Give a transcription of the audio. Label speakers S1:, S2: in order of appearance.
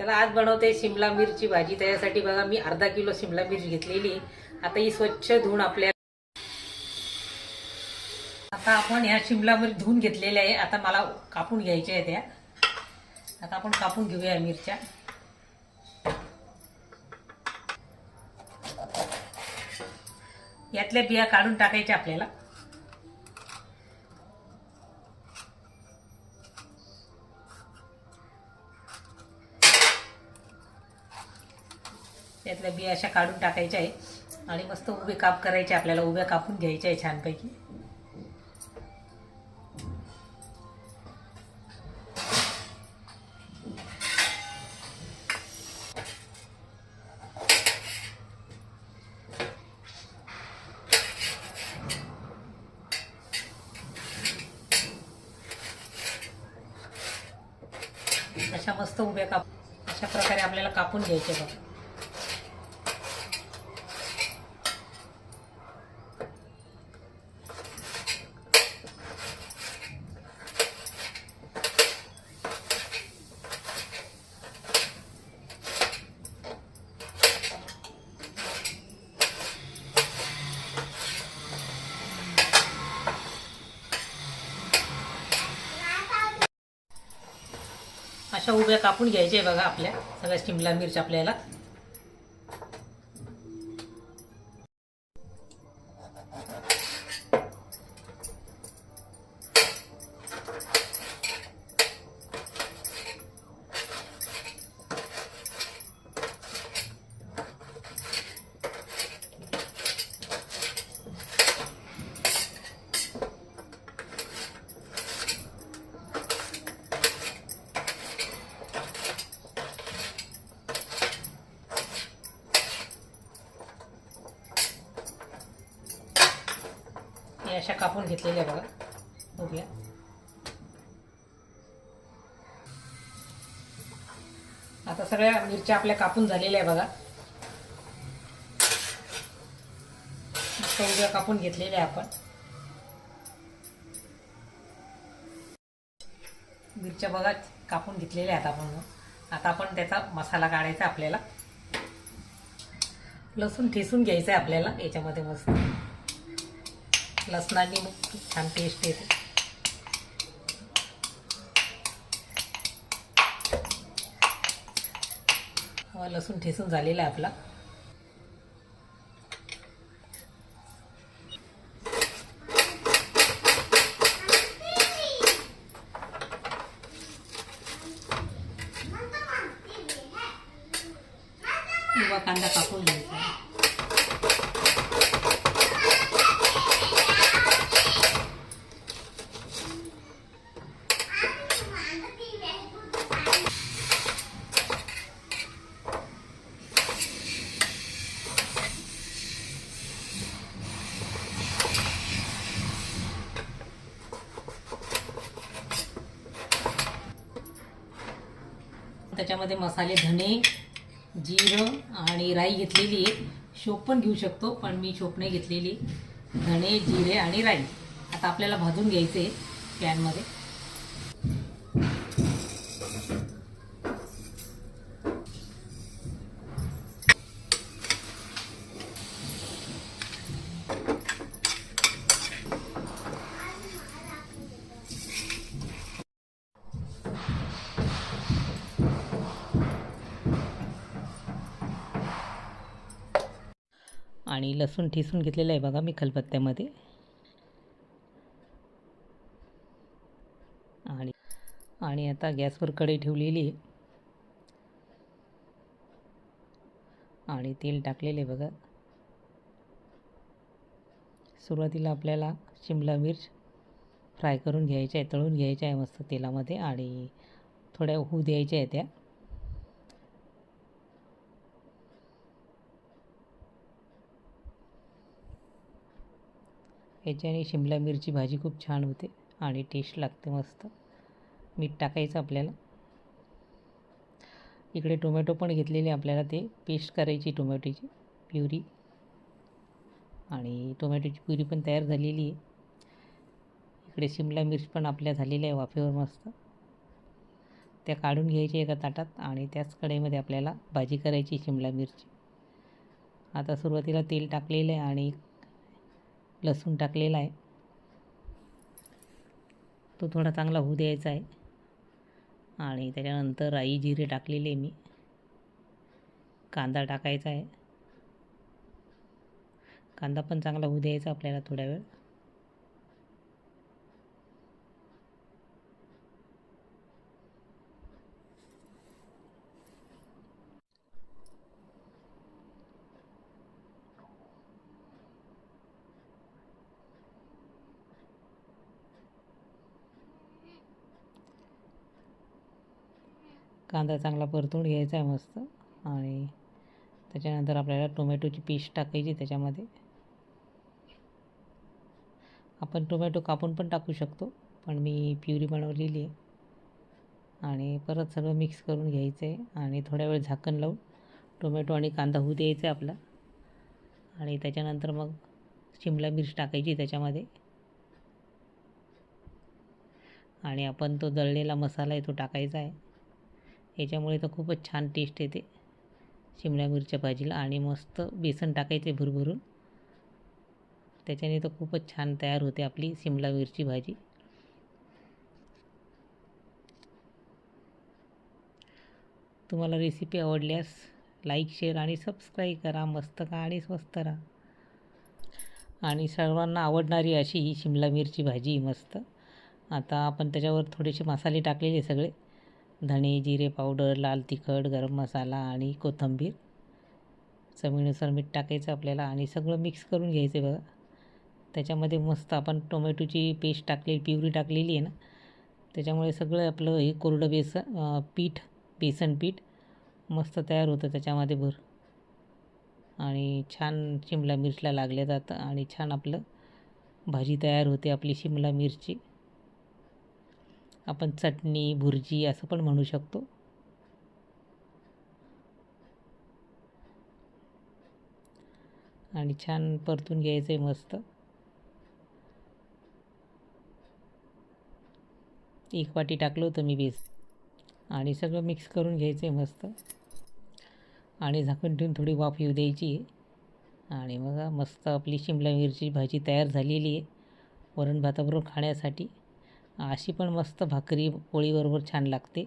S1: चला आज बनवते शिमला मिरची भाजी. त्याच्यासाठी बघा मी अर्धा किलो शिमला मिरची घेतलेली. आहे. आता ही स्वच्छ धुवून आपल्या आता आपण ह्या शिमला मिरची धुवून घेतलेल्या आहे. आता मला कापून घ्यायच्या आहेत त्या आता आपण कापून घेऊया मिरच्या. यातल्या बिया काढून टाकायच्या आपल्याला. त्यातल्या बिया अशा काढून टाकायच्या आहे आणि मस्त उभे काप करायचे आपल्याला. उभ्या कापून घ्यायच्या आहे छानपैकी. अशा मस्त उभ्या काप अशा प्रकारे आपल्याला कापून घ्यायचे बघा. उभ्या कापून घ्यायच्या आहे बघा आपल्या. सगळ्या शिमला मिरच्या आपल्याला. हे अशा कापून घेतलेल्या बघा. बघूया. आता सगळ्या मिरच्या आपल्या कापून झालेल्या आहे बघा उद्या कापून घेतलेल्या आहे आपण. मिरच्या बघा कापून घेतलेल्या आहेत आपण. आता आपण त्याचा मसाला काढायचा आपल्याला. लसूण ठेसून घ्यायचं आहे आपल्याला. याच्यामध्ये मस्त. लसणाने मग खूप छान टेस्ट येते. लसूण ठेसून झालेला आहे आपला. किंवा कांदा कापून त्याच्यामध्ये मसाले धणे जिरं आणि राई घेतलेली आहे. शोप पण घेऊ शकतो पण मी शोप नाही घेतलेली. धणे जिरे आणि राई. आता आपल्याला भाजून घ्यायचे पॅनमध्ये. आणि लसूण ठिसून घेतलेलं आहे बघा मी खलबत्त्यामध्ये. आणि आणि आता गॅसवर कढई ठेवलेली आहे. आणि तेल टाकलेले आहे बघा. सुरुवातीला आपल्याला शिमला मिर्च फ्राय करून घ्यायच्या आहे तळून घ्यायच्या आहे मस्त तेलामध्ये आणि थोड्या होऊ द्यायच्या आहे त्या. याच्याने शिमला मिरची भाजी खूप छान होते आणि टेस्ट लागते मस्त. मीठ टाकायचं आपल्याला. इकडे टोमॅटो पण घेतलेले आपल्याला ते. पेस्ट करायची टोमॅटोची प्युरी. आणि टोमॅटोची प्युरी पण तयार झालेली आहे. इकडे शिमला मिर्च पण आपल्या झालेल्या आहे वाफेवर मस्त. त्या काढून घ्यायच्या एका ताटात आणि त्याच कढईमध्ये आपल्याला भाजी करायची शिमला मिरची. आता सुरुवातीला तेल टाकलेलं आहे आणि लसूण टाकलेला आहे. तो थोडा चांगला होऊ द्यायचा आहे. आणि त्याच्यानंतर राई जिरे टाकलेले मी. कांदा टाकायचा आहे. कांदा पण चांगला होऊ द्यायचा आपल्याला थोड्या वेळ. कांदा चांगला परतून घ्यायचा आहे मस्त. आणि त्याच्यानंतर आपल्याला टोमॅटोची पेस्ट टाकायची त्याच्यामध्ये. आपण टोमॅटो कापून पण टाकू शकतो पण मी प्युरी बनवलेली आहे. आणि परत सगळं मिक्स करून घ्यायचं आहे आणि थोड्या वेळ झाकण लावून टोमॅटो आणि कांदा होऊ द्यायचा आहे आपला. आणि त्याच्यानंतर मग शिमला मिर्च टाकायची त्याच्यामध्ये. आणि आपण तो दळलेला मसाला आहे तो टाकायचा आहे. याच्यामुळे तर खूपच छान टेस्ट येते. शिमला मिरच्या भाजीला आणि मस्त बेसन टाकायचे भरभरून. त्याच्याने तर खूपच छान तयार होते आपली शिमला मिरची भाजी. तुम्हाला रेसिपी आवडल्यास लाईक शेअर आणि सबस्क्राईब करा. मस्त का आणि स्वस्त राहा. आणि सर्वांना आवडणारी अशी ही शिमला मिरची भाजी मस्त. आता आपण त्याच्यावर थोडेसे मसाले टाकलेले सगळे. धणे जिरे पावडर लाल तिखट गरम मसाला आणि कोथिंबीर. चवीनुसार मीठ टाकायचं आपल्याला आणि सगळं मिक्स करून घ्यायचं बघा. त्याच्यामध्ये मस्त आपण टोमॅटोची पेस्ट टाकलेली प्युरी टाकलेली आहे ना. त्याच्यामुळे सगळं आपलं हे कोरडं बेसन पीठ बेसन पीठ मस्त तयार होतं त्याच्यामध्ये भर. आणि छान शिमला मिरचला लागल्या जातं आणि छान आपलं भाजी तयार होते आपली शिमला मिरची. आपण चटणी भुर्जी असं पण म्हणू शकतो. आणि छान परतून घ्यायचं आहे मस्त. एक वाटी टाकलं होतं मी बेस. आणि सगळं मिक्स करून घ्यायचं आहे मस्त. आणि झाकण ठेवून थोडी वाफ येऊ द्यायची. आणि मग मस्त आपली शिमला मिरची भाजी तयार झालेली आहे. वरण भाताबरोबर खाण्यासाठी. अशी पण मस्त भाकरी पोळीबरोबर छान लागते.